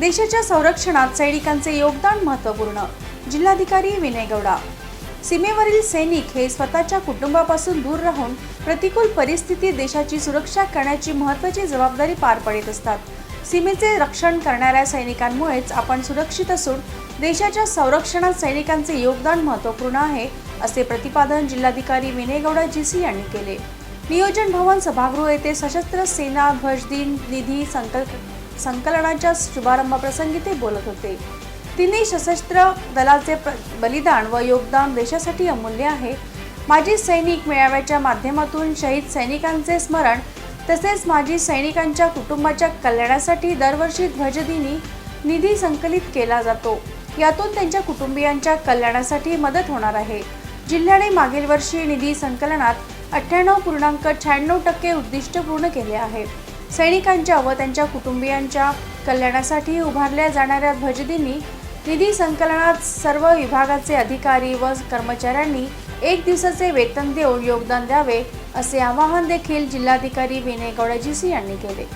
देशाच्या संरक्षणात सैनिकांचे योगदान महत्त्वपूर्ण. जिल्हाधिकारी विनय गौडा. सीमेवरील सैनिक हे स्वतःच्या कुटुंबापासून दूर राहून प्रतिकूल परिस्थितीत देशाची सुरक्षा करण्याची महत्त्वाची जबाबदारी पार पाडित असतात. सीमेचे रक्षण करणाऱ्या सैनिकांमुळेच आपण सुरक्षित असून देशाच्या संरक्षणात सैनिकांचे योगदान महत्त्वपूर्ण आहे असे प्रतिपादन जिल्हाधिकारी विनय गौडा जीसी यांनी केले. नियोजन भवन सभागृह येथे सशस्त्र सेना ध्वज दिन निधी संकल्प संकलनाच्या शुभारंभाप्रसंगी ते बोलत होते. तिन्ही सशस्त्र दलाचे प्र- बलिदान व योगदान देशासाठी अमूल्य आहे. माजी सैनिक मेळाव्याच्या माध्यमातून शहीद सैनिकांचे स्मरण तसेच माजी सैनिकांच्या कुटुंबाच्या कल्याणासाठी दरवर्षी ध्वजदिनी निधी संकलित केला जातो. यातून त्यांच्या कुटुंबियांच्या कल्याणासाठी मदत होणार आहे. जिल्ह्याने मागील वर्षी निधी संकलनात अठ्ठ्याण्णव पूर्णांक शहाण्णव टक्के उद्दिष्ट पूर्ण केले आहे. सैनिकांच्या व त्यांच्या कुटुंबियांच्या कल्याणासाठी उभारल्या जाणाऱ्या ध्वजदिनी निधी संकलनात सर्व विभागाचे अधिकारी व कर्मचाऱ्यांनी एक दिवसाचे वेतन देऊन योगदान द्यावे असे आवाहन देखील जिल्हाधिकारी विनय गौडाजीसी यांनी केले.